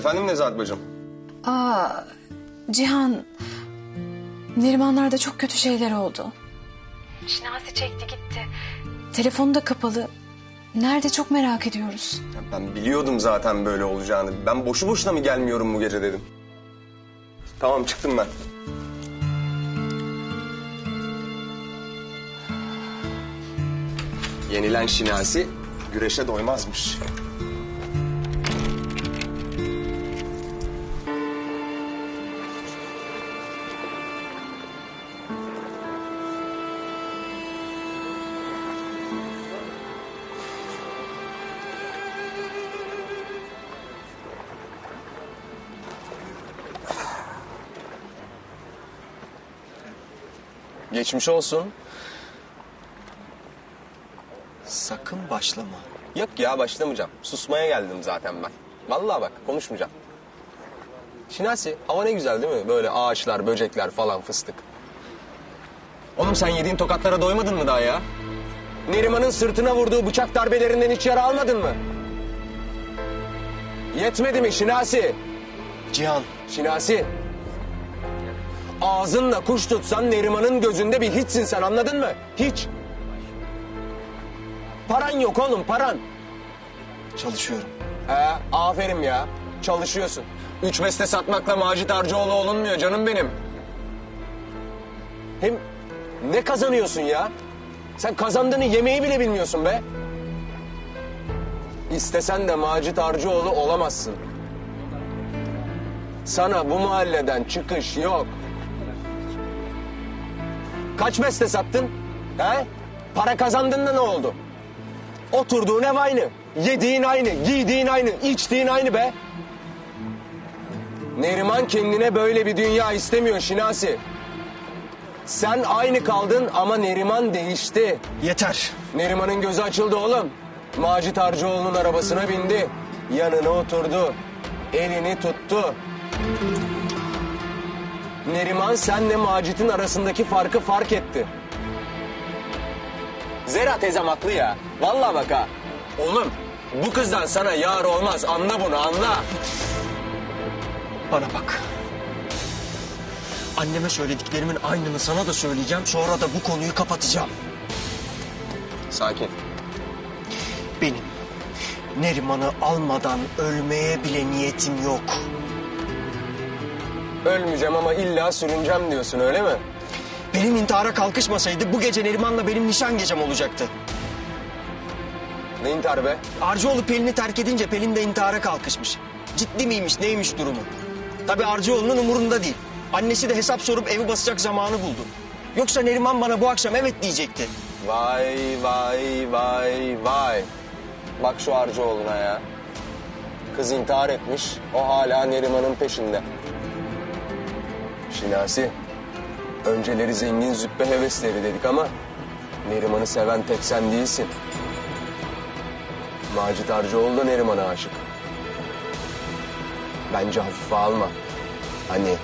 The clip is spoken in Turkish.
Efendim Nezahat bacım? Aa, Cihan, Nerimanlar'da çok kötü şeyler oldu. Şinasi çekti gitti. Telefonu da kapalı. Nerede çok merak ediyoruz. Ya ben biliyordum zaten böyle olacağını. Ben boşu boşuna mı gelmiyorum bu gece dedim. Tamam çıktım ben. Yenilen Şinasi güreşe doymazmış. Geçmiş olsun. Sakın başlama. Yok ya başlamayacağım. Susmaya geldim zaten ben. Vallahi bak konuşmayacağım. Şinasi hava ne güzel değil mi? Böyle ağaçlar, böcekler falan fıstık. Oğlum sen yediğin tokatlara doymadın mı daha ya? Neriman'ın sırtına vurduğu bıçak darbelerinden hiç yara almadın mı? Yetmedi mi Şinasi? Cihan, Şinasi. Ağzınla kuş tutsan Neriman'ın gözünde bir hiçsin sen anladın mı? Hiç. Paran yok oğlum paran. çalışıyorum. He aferin ya çalışıyorsun. Üç beste satmakla Macit Arcıoğlu olunmuyor canım benim. Hem ne kazanıyorsun ya? Sen kazandığını yemeği bile bilmiyorsun be. İstesen de Macit Arcıoğlu olamazsın. Sana bu mahalleden çıkış yok. Kaç beste sattın? He? Para kazandın da ne oldu? Oturduğun ev aynı. Yediğin aynı, giydiğin aynı, içtiğin aynı be. Neriman kendine böyle bir dünya istemiyor Şinasi. Sen aynı kaldın ama Neriman değişti. Yeter. Neriman'ın gözü açıldı oğlum. Macit Arcıoğlu'nun arabasına bindi. Yanına oturdu. Elini tuttu. Neriman senle Macit'in arasındaki farkı fark etti. Zera teyzem haklı ya. Vallahi bak ha. Oğlum bu kızdan sana yar olmaz. Anla bunu anla. Bana bak. Anneme söylediklerimin aynını sana da söyleyeceğim. Sonra da bu konuyu kapatacağım. Sakin. Benim Neriman'ı almadan ölmeye bile niyetim yok. Ölmeyeceğim ama illa sürüneceğim diyorsun öyle mi? Pelin intihara kalkışmasaydı bu gece Neriman'la benim nişan gecem olacaktı. Ne intihar be? Arcıoğlu Pelin'i terk edince Pelin de intihara kalkışmış. Ciddi miymiş neymiş durumu? Tabii Arcıoğlu'nun umurunda değil. Annesi de hesap sorup evi basacak zamanı buldu. Yoksa Neriman bana bu akşam evet diyecekti. Vay vay vay vay. Bak şu Arcıoğlu'na ya. Kız intihar etmiş. O hala Neriman'ın peşinde. Şinasi. Önceleri zengin züppe hevesleri dedik ama... Neriman'ı seven tek sen değilsin. Macit Arcıoğlu da Neriman'a aşık. Bence hafife alma. Hani